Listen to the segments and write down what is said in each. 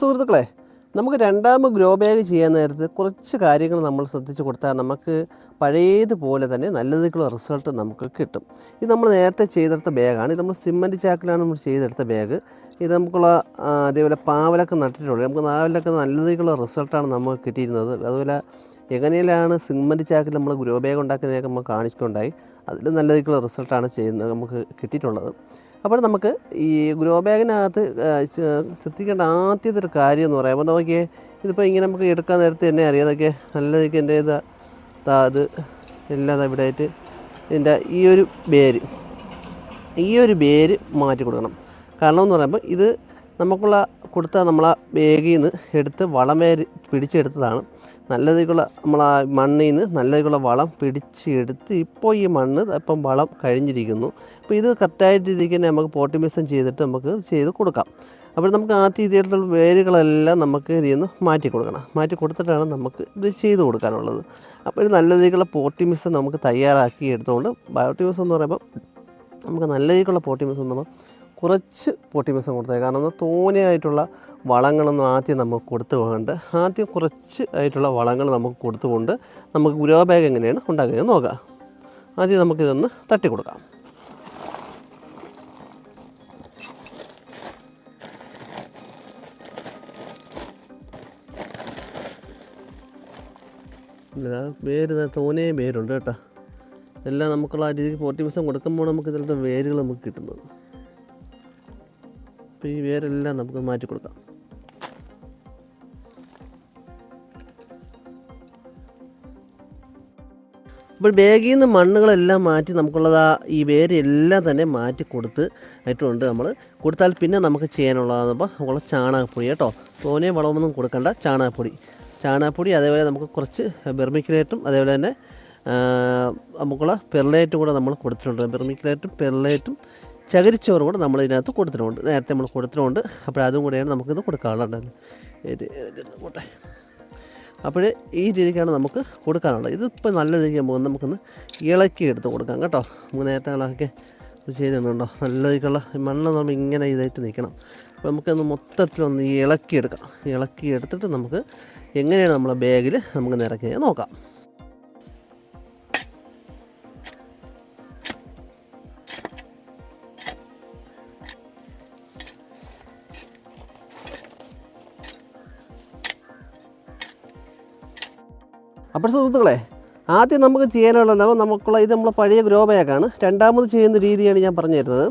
സുഹൃത്തുക്കളെ നമുക്ക് രണ്ടാമത് ഗ്രോ ബാഗ് ചെയ്യാൻ നേരത്ത് കുറച്ച് കാര്യങ്ങൾ നമ്മൾ ശ്രദ്ധിച്ച് കൊടുത്താൽ നമുക്ക് പഴയതുപോലെ തന്നെ നല്ല രീതിക്കുള്ള റിസൾട്ട് നമുക്ക് കിട്ടും. ഇത് നമ്മൾ നേരത്തെ ചെയ്തെടുത്ത ബാഗാണ് ഇത് നമ്മൾ സിമന്റ് ചാക്കിലാണ് നമ്മൾ ചെയ്തെടുത്ത ബാഗ് ഇത് നമുക്കുള്ള അതേപോലെ പാവലൊക്കെ നട്ടിട്ടുള്ളത് നമുക്ക് പാവലൊക്കെ നല്ല രീതിക്കുള്ള റിസൾട്ടാണ് നമുക്ക് കിട്ടിയിരുന്നത്. അതുപോലെ എങ്ങനെയാണ് സിമന്റ് ചാക്കിൽ നമ്മൾ ഗ്രോ ബാഗ് ഉണ്ടാക്കുന്നതൊക്കെ നമ്മൾ കാണിച്ചിട്ടുണ്ടായി. അതിൽ നല്ല രീതിക്കുള്ള റിസൾട്ടാണ് ചെയ്യുന്നത് നമുക്ക് കിട്ടിയിട്ടുള്ളത്. അപ്പോൾ നമുക്ക് ഈ ഗ്രോ ബാഗിനകത്ത് ശ്രദ്ധിക്കേണ്ട ആദ്യത്തെ ഒരു കാര്യം എന്ന് പറയുമ്പോൾ നോക്കിയേ ഇതിപ്പോൾ ഇങ്ങനെ നമുക്ക് എടുക്കാൻ നേരത്തെ തന്നെ അറിയാം. അതൊക്കെ നല്ല എന്റെ ഇത് ഇത് എല്ലാം ഇവിടെ ആയിട്ട് ഇതിന്റെ ഈ ഒരു വേര് ഈ ഒരു വേര് മാറ്റി കൊടുക്കണം. കാരണം എന്ന് പറയുമ്പോൾ ഇത് നമുക്കുള്ള കൊടുത്ത നമ്മളാ ബാഗിൽ നിന്ന് എടുത്ത് വളം പിടിച്ചെടുത്തതാണ്. നല്ല രീതിക്കുള്ള നമ്മൾ ആ മണ്ണിൽ നിന്ന് നല്ല രീതിക്കുള്ള വളം പിടിച്ചെടുത്ത് ഇപ്പോൾ ഈ മണ്ണ് ഇപ്പം വളം കഴിഞ്ഞിരിക്കുന്നു. അപ്പോൾ ഇത് കറക്റ്റായിട്ട് രീതിക്ക് തന്നെ നമുക്ക് പോട്ടിമിസം ചെയ്തിട്ട് നമുക്ക് ചെയ്ത് കൊടുക്കാം. അപ്പോൾ നമുക്ക് ആദ്യം ഇതിലുള്ള വേരുകളെല്ലാം നമുക്ക് ഇതിൽ നിന്ന് മാറ്റി കൊടുക്കണം. മാറ്റി കൊടുത്തിട്ടാണ് നമുക്ക് ഇത് ചെയ്ത് കൊടുക്കാനുള്ളത്. അപ്പോൾ ഇത് നല്ല രീതിക്കുള്ള പോട്ടിമിസം നമുക്ക് തയ്യാറാക്കി എടുത്തുകൊണ്ട് ബയോട്ടിമിസം എന്ന് പറയുമ്പോൾ നമുക്ക് നല്ല രീതിക്കുള്ള പോട്ടിമിസം നമ്മൾ കുറച്ച് പൊട്ടിമിസം കൊടുത്തത് കാരണം ഒന്ന് തോനെയായിട്ടുള്ള വളങ്ങളൊന്നും ആദ്യം നമുക്ക് കൊടുത്തു പോകേണ്ട. ആദ്യം കുറച്ച് ആയിട്ടുള്ള വളങ്ങൾ നമുക്ക് കൊടുത്തുകൊണ്ട് നമുക്ക് ഗ്രോ ബാഗ് എങ്ങനെയാണ് ഉണ്ടാക്കുക നോക്കാം. ആദ്യം നമുക്കിതൊന്ന് തട്ടി കൊടുക്കാം. വേര് തോനേ വേരുണ്ട് കേട്ടോ. എല്ലാം നമുക്കുള്ള ആ രീതിക്ക് ഫോർട്ടി പെർസെന്റ് കൊടുക്കുമ്പോൾ നമുക്ക് ഇതിലത്തെ വേരുകൾ നമുക്ക് കിട്ടുന്നത്. അപ്പോൾ ഈ വേരെല്ലാം നമുക്ക് മാറ്റി കൊടുക്കാം. അപ്പോൾ ബാഗിൽ നിന്ന് മണ്ണുകളെല്ലാം മാറ്റി നമുക്കുള്ളത് ആ ഈ വേര് എല്ലാം തന്നെ മാറ്റി കൊടുത്ത് ആയിട്ടുണ്ട് നമ്മൾ. കൊടുത്താൽ പിന്നെ നമുക്ക് ചെയ്യാനുള്ളതെന്നപ്പോൾ നമുക്കുള്ള ചാണകപ്പൊടി കേട്ടോ. തോനെ വളമൊന്നും കൊടുക്കേണ്ട ചാണകപ്പൊടി. ചാണകപ്പൊടി അതേപോലെ നമുക്ക് കുറച്ച് ബെർമിക്കുലേറ്റും അതേപോലെ തന്നെ നമുക്കുള്ള പെർലേറ്റും കൂടെ നമ്മൾ കൊടുത്തിട്ടുണ്ട്. ബെർമിക്കുലേറ്റും പെർലേറ്റും ചകിരിച്ചോറും കൂടെ നമ്മൾ ഇതിനകത്ത് കൊടുത്തിട്ടുണ്ട്. നേരത്തെ നമ്മൾ കൊടുത്തിട്ടുണ്ട്. അപ്പോൾ അതും കൂടെയാണ് നമുക്കിത് കൊടുക്കാനുള്ളത്. പോട്ടെ അപ്പോൾ ഈ രീതിക്കാണ് നമുക്ക് കൊടുക്കാനുള്ളത്. ഇതിപ്പോൾ നല്ല രീതിക്ക് നമുക്ക് നമുക്കൊന്ന് ഇളക്കി എടുത്ത് കൊടുക്കാം കേട്ടോ. നമുക്ക് നേരത്തെ ഇളക്കി ചെയ്തിട്ടുണ്ടോ? നല്ല രീതിക്കുള്ള മണ്ണ് നമ്മൾ ഇങ്ങനെ ഇതായിട്ട് നിൽക്കണം. അപ്പോൾ നമുക്കൊന്ന് മൊത്തത്തിലൊന്ന് ഇളക്കി എടുക്കാം. ഇളക്കി എടുത്തിട്ട് നമുക്ക് എങ്ങനെയാണ് നമ്മളെ ബാഗിൽ നമുക്ക് നിറയ്ക്കുക നോക്കാം. അപ്പോൾ സുഹൃത്തുക്കളെ ആദ്യം നമുക്ക് ചെയ്യാനുള്ളത് നമുക്കുള്ള ഇത് നമ്മളെ പഴയ ഗ്രോ ബാഗാണ് രണ്ടാമത് ചെയ്യുന്ന രീതിയാണ് ഞാൻ പറഞ്ഞു തരുന്നത്.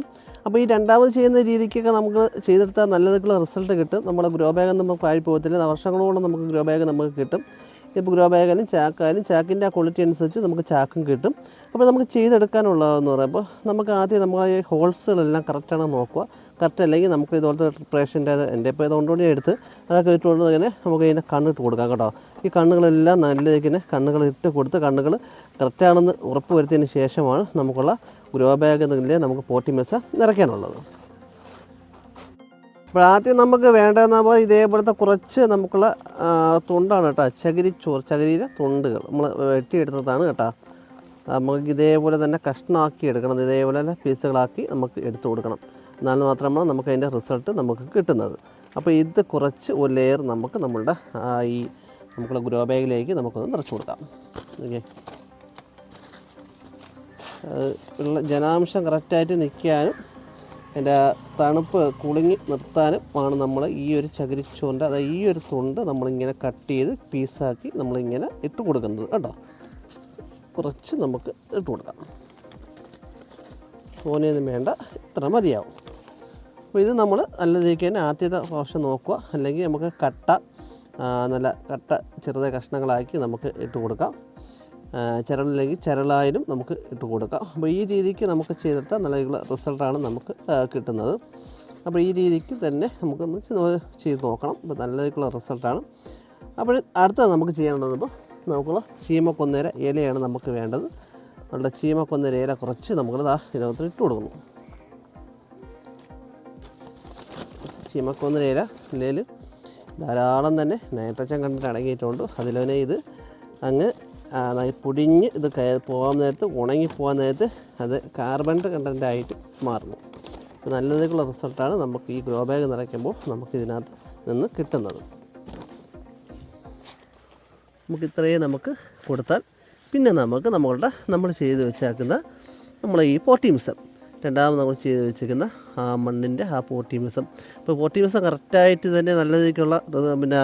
അപ്പോൾ ഈ രണ്ടാമത് ചെയ്യുന്ന രീതിക്കൊക്കെ നമുക്ക് ചെയ്തെടുത്താൽ നല്ലതായിട്ടുള്ള റിസൾട്ട് കിട്ടും. നമ്മളെ ഗ്രോ ബാഗ് നമുക്ക് പാഴി പോകത്തില്ല. വർഷങ്ങളോളം നമുക്ക് ഗ്രോ ബാഗ് നമുക്ക് കിട്ടും. ഇപ്പോൾ ഗ്രോ ബാഗായാലും ചാക്കായാലും ചാക്കിന്റെ ആ ക്വാളിറ്റി അനുസരിച്ച് നമുക്ക് ചാക്കും കിട്ടും. അപ്പോൾ നമുക്ക് ചെയ്തെടുക്കാനുള്ളതെന്ന് പറയുമ്പോൾ നമുക്ക് ആദ്യം നമ്മൾ ഈ ഹോൾസുകളെല്ലാം കറക്റ്റാണ് നോക്കുക. കറക്റ്റ് അല്ലെങ്കിൽ നമുക്ക് ഇതുപോലത്തെ പ്രേഷന്റെ എന്റെ ഇപ്പോൾ ഇതുകൊണ്ടുകൂടി എടുത്ത് അതൊക്കെ ഇട്ടുകൊണ്ട് തന്നെ നമുക്ക് ഇതിന്റെ കണ്ണിട്ട് കൊടുക്കാം കേട്ടോ. ഈ കണ്ണുകളെല്ലാം നല്ല രീതിക്ക് കണ്ണുകൾ ഇട്ട് കൊടുത്ത് കണ്ണുകൾ കറക്റ്റാണെന്ന് ഉറപ്പ് വരുത്തിയതിന് ശേഷമാണ് നമുക്കുള്ള ഗ്രോ ബാഗ് എന്നതിൽ നമുക്ക് പോട്ടി മെസ്സ നിറയ്ക്കാനുള്ളത്. അപ്പോൾ ആദ്യം നമുക്ക് വേണ്ടതെന്ന് പറയുമ്പോൾ ഇതേപോലത്തെ കുറച്ച് നമുക്കുള്ള തുണ്ടാണ് കേട്ടോ. ചോർ ചകിരിയിലെ തുണ്ടുകൾ. നമ്മൾ വെട്ടിയെടുത്തതാണ് കേട്ടോ. നമുക്ക് ഇതേപോലെ തന്നെ കഷ്ണമാക്കി എടുക്കണം. ഇതേപോലെ തന്നെ പീസുകളാക്കി നമുക്ക് എടുത്തു കൊടുക്കണം. എന്നാൽ മാത്രമാണ് നമുക്ക് അതിന്റെ റിസൾട്ട് നമുക്ക് കിട്ടുന്നത്. അപ്പോൾ ഇത് കുറച്ച് ഒരു ലെയർ നമുക്ക് നമ്മളുടെ ഈ നമുക്കുള്ള ഗ്രോ ബാഗിലേക്ക് നമുക്കൊന്ന് നിറച്ചു കൊടുക്കാം. ഓക്കെ. ഉള്ള ജനാംശം കറക്റ്റായിട്ട് നിൽക്കാനും അതിന്റെ തണുപ്പ് കുളിങ്ങി നിർത്താനും ആണ് നമ്മൾ ഈ ഒരു ചകിരിച്ചോണ്ട് അതായത് ഈ ഒരു തൊണ്ട് നമ്മളിങ്ങനെ കട്ട് ചെയ്ത് പീസാക്കി നമ്മളിങ്ങനെ ഇട്ട് കൊടുക്കുന്നത് കേട്ടോ. കുറച്ച് നമുക്ക് ഇട്ട് കൊടുക്കാം. തോനെയൊന്നും വേണ്ട. ഇത്ര മതിയാവും. അപ്പോൾ ഇത് നമ്മൾ നല്ല രീതിക്ക് തന്നെ ആദ്യത്തെ പ്രാവശ്യം നോക്കുക. അല്ലെങ്കിൽ നമുക്ക് കട്ട നല്ല കട്ട ചെറുതായ കഷ്ണങ്ങളാക്കി നമുക്ക് ഇട്ട് കൊടുക്കാം. ചിരളില്ലെങ്കിൽ ചിരളായാലും നമുക്ക് ഇട്ട് കൊടുക്കാം. അപ്പോൾ ഈ രീതിക്ക് നമുക്ക് ചെയ്തെടുത്താൽ നല്ല റിസൾട്ടാണ് നമുക്ക് കിട്ടുന്നത്. അപ്പോൾ ഈ രീതിക്ക് തന്നെ നമുക്കൊന്ന് ചെയ്ത് നോക്കണം. അപ്പോൾ നല്ല രീതിക്കുള്ള റിസൾട്ടാണ്. അപ്പോൾ അടുത്തത് നമുക്ക് ചെയ്യാനുള്ളത് ഇപ്പോൾ നമുക്കുള്ള ചീമക്കൊന്നേര ഇലയാണ് നമുക്ക് വേണ്ടത്. നമ്മുടെ ചീമക്കൊന്നേര ഇല കുറച്ച് നമ്മൾ ഇതിനകത്ത് ഇട്ട് കൊടുക്കുന്നു ചീമക്കൊന്നര ഇല ഇലയിൽ ധാരാളം തന്നെ നൈട്രജൻ കണ്ടിട്ട് അടങ്ങിയിട്ടുണ്ട്. അതിലവനെ ഇത് അങ്ങ് പൊടിഞ്ഞ് ഇത് കയ- പോകാൻ നേരത്ത് ഉണങ്ങി പോകാൻ നേരത്ത് അത് കാർബൺ കണ്ടന്റായിട്ട് മാറുന്നു. അപ്പോൾ നല്ലതേക്കുള്ള റിസൾട്ടാണ് നമുക്ക് ഈ ഗ്രോ ബാഗ് നിറയ്ക്കുമ്പോൾ നമുക്ക് ഇതിനകത്ത് നിന്ന് കിട്ടുന്നത്. നമുക്ക് ഇത്രയും നമുക്ക് കൊടുത്താൽ പിന്നെ നമുക്ക് നമ്മളുടെ നമ്മൾ ചെയ്ത് വെച്ചേക്കുന്ന നമ്മളെ ഈ പോട്ടിമിസം രണ്ടാമത് നമ്മൾ ചെയ്ത് വെച്ചിരിക്കുന്ന ആ മണ്ണിന്റെ ആ പോട്ടിമിസം. അപ്പോൾ പോട്ടിമിസം കറക്റ്റായിട്ട് തന്നെ നല്ല രീതിക്കുള്ള പിന്നെ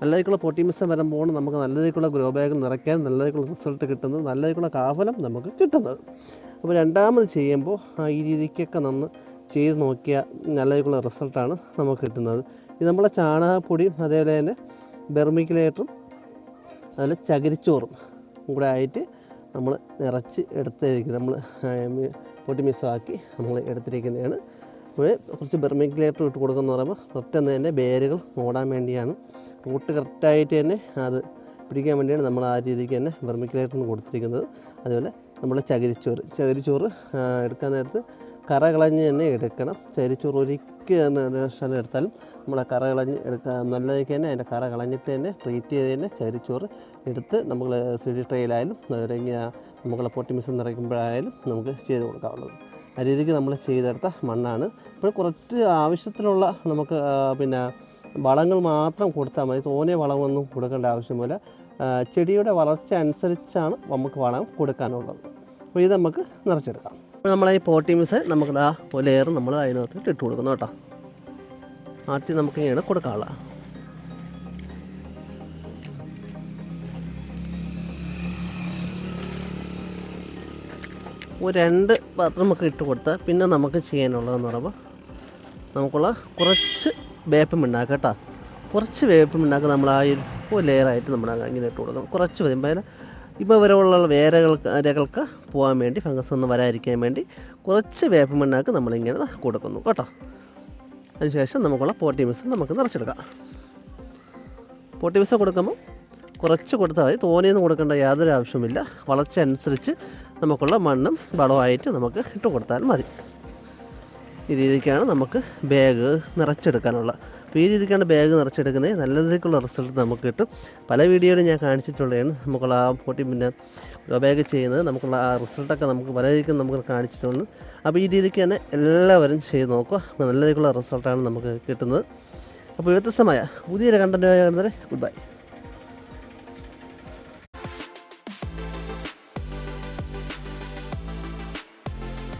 നല്ല രീതിക്കുള്ള പോട്ടിമിസം വരുമ്പോൾ നമുക്ക് നല്ല രീതിക്കുള്ള ഗ്രോ ബാഗ് നിറയ്ക്കാൻ നല്ല രീതിക്കുള്ള റിസൾട്ട് കിട്ടുന്നത് നല്ല രീതിക്കുള്ള കാഫലം നമുക്ക് കിട്ടുന്നത്. അപ്പോൾ രണ്ടാമത് ചെയ്യുമ്പോൾ ഈ രീതിക്കൊക്കെ നന്ന് ചെയ്ത് നോക്കിയാൽ നല്ല രീതിക്കുള്ള റിസൾട്ടാണ് നമുക്ക് കിട്ടുന്നത്. ഇത് നമ്മളെ ചാണകപ്പൊടിയും അതേപോലെ തന്നെ ബെർമിക്കുലേറ്ററും അതുപോലെ ചകിരിച്ചോറും കൂടെ ആയിട്ട് നമ്മൾ നിറച്ച് എടുത്തിരിക്കുന്നത് നമ്മൾ പൊട്ടി മിസ്സാക്കി നമ്മൾ എടുത്തിരിക്കുന്നതാണ്. അപ്പോൾ കുറച്ച് ബെർമിക്കുലേറ്റർ ഇട്ട് കൊടുക്കുന്ന പറയുമ്പോൾ പെട്ടെന്ന് തന്നെ ബേരുകൾ ഓടാൻ വേണ്ടിയാണ്. റൂട്ട് കറക്റ്റായിട്ട് തന്നെ അത് പിടിക്കാൻ വേണ്ടിയാണ് നമ്മൾ ആ രീതിക്ക് തന്നെ ബെർമിക്കുലേറ്ററിന് കൊടുത്തിരിക്കുന്നത്. അതുപോലെ നമ്മൾ ചകിരിച്ചോറ്. ചകിരിച്ചോറ് എടുക്കാൻ നേരത്ത് കറ കളഞ്ഞ് തന്നെ എടുക്കണം. ചകിരിച്ചോറ് ഒരിക്കൽ തന്നെ എടുത്താലും നമ്മൾ ആ കറ കളഞ്ഞ് എടുക്കാൻ നല്ലതൊക്കെ തന്നെ അതിന്റെ കറ കളഞ്ഞിട്ട് തന്നെ ട്രീറ്റ് ചെയ്ത് തന്നെ ചരിച്ചോറ് എടുത്ത് നമ്മൾ സിഡി ട്രെയിലായാലും അല്ലെങ്കിൽ നമുക്കുള്ള പൊട്ടിമിസം നിറയ്ക്കുമ്പോഴായാലും നമുക്ക് ചെയ്ത് കൊടുക്കാവുള്ളത് ആ രീതിക്ക് നമ്മൾ ചെയ്തെടുത്ത മണ്ണാണ്. ഇപ്പോൾ കുറച്ച് ആവശ്യത്തിനുള്ള നമുക്ക് പിന്നെ വളങ്ങൾ മാത്രം കൊടുത്താൽ മതി. തോനെ വളമൊന്നും കൊടുക്കേണ്ട ആവശ്യമില്ല ചെടിയുടെ വളർച്ച അനുസരിച്ചാണ് നമുക്ക് വളം കൊടുക്കാനുള്ളത്. അപ്പോൾ ഇത് നമുക്ക് നിറച്ചെടുക്കാം. അപ്പോൾ നമ്മളെ ഈ പോട്ടിമിസ് നമുക്ക് ആ ലെയർ നമ്മൾ അതിനകത്ത് ഇട്ട് കൊടുക്കുന്നു കേട്ടോ. ആദ്യം നമുക്ക് ഇങ്ങനെ കൊടുക്കാനുള്ള ഒരു രണ്ട് പാത്രം നമുക്ക് ഇട്ട് കൊടുത്താൽ പിന്നെ നമുക്ക് ചെയ്യാനുള്ളതെന്ന് പറയുമ്പോൾ നമുക്കുള്ള കുറച്ച് വേപ്പം ഉണ്ടാക്കാം കേട്ടോ. കുറച്ച് വേപ്പം ഉണ്ടാക്കുക നമ്മൾ ആ ഒരു ലെയറായിട്ട് നമ്മൾ ഇങ്ങനെ ഇട്ട് കൊടുക്കണം കുറച്ച് വരുമ്പോൾ ഇപ്പോൾ വരെയുള്ള വേരകൾക്ക് ഇരകൾക്ക് പോകാൻ വേണ്ടി ഫംഗസ് ഒന്നും വരാതിരിക്കാൻ വേണ്ടി കുറച്ച് വേപ്പം ഉണ്ടാക്കി നമ്മളിങ്ങനെ കൊടുക്കുന്നു കേട്ടോ. അതിനുശേഷം നമുക്കുള്ള പോട്ടി മിസ് നമുക്ക് നിറച്ചെടുക്കാം. പോട്ടി മിസ് കൊടുക്കുമ്പോൾ കുറച്ച് കൊടുത്താൽ മതി. തോനെയൊന്നും കൊടുക്കേണ്ട യാതൊരു ആവശ്യമില്ല വളർച്ച അനുസരിച്ച് നമുക്കുള്ള മണ്ണും വളമായിട്ട് നമുക്ക് ഇട്ട് കൊടുത്താൽ മതി. ഈ രീതിക്കാണ് നമുക്ക് ബാഗ് നിറച്ചെടുക്കാനുള്ള അപ്പോൾ ഈ രീതിക്കാണ് ബാഗ് നിറച്ചെടുക്കുന്നത്. നല്ല രീതിക്കുള്ള റിസൾട്ട് നമുക്ക് കിട്ടും. പല വീഡിയോയിലും ഞാൻ കാണിച്ചിട്ടുള്ളതാണ്. നമുക്കുള്ള ആ പൊട്ടി പിന്നെ ബാഗ് ചെയ്യുന്നത്. നമുക്കുള്ള ആ റിസൾട്ടൊക്കെ നമുക്ക് പല രീതിക്കും നമുക്ക് കാണിച്ചിട്ടുണ്ട്. അപ്പോൾ ഈ രീതിക്ക് തന്നെ എല്ലാവരും ചെയ്ത് നോക്കുക. നല്ല രീതിക്കുള്ള റിസൾട്ടാണ് നമുക്ക് കിട്ടുന്നത്. അപ്പോൾ വ്യത്യസ്തമായ പുതിയൊരു കണ്ടന്റ് ഗുഡ് ബൈ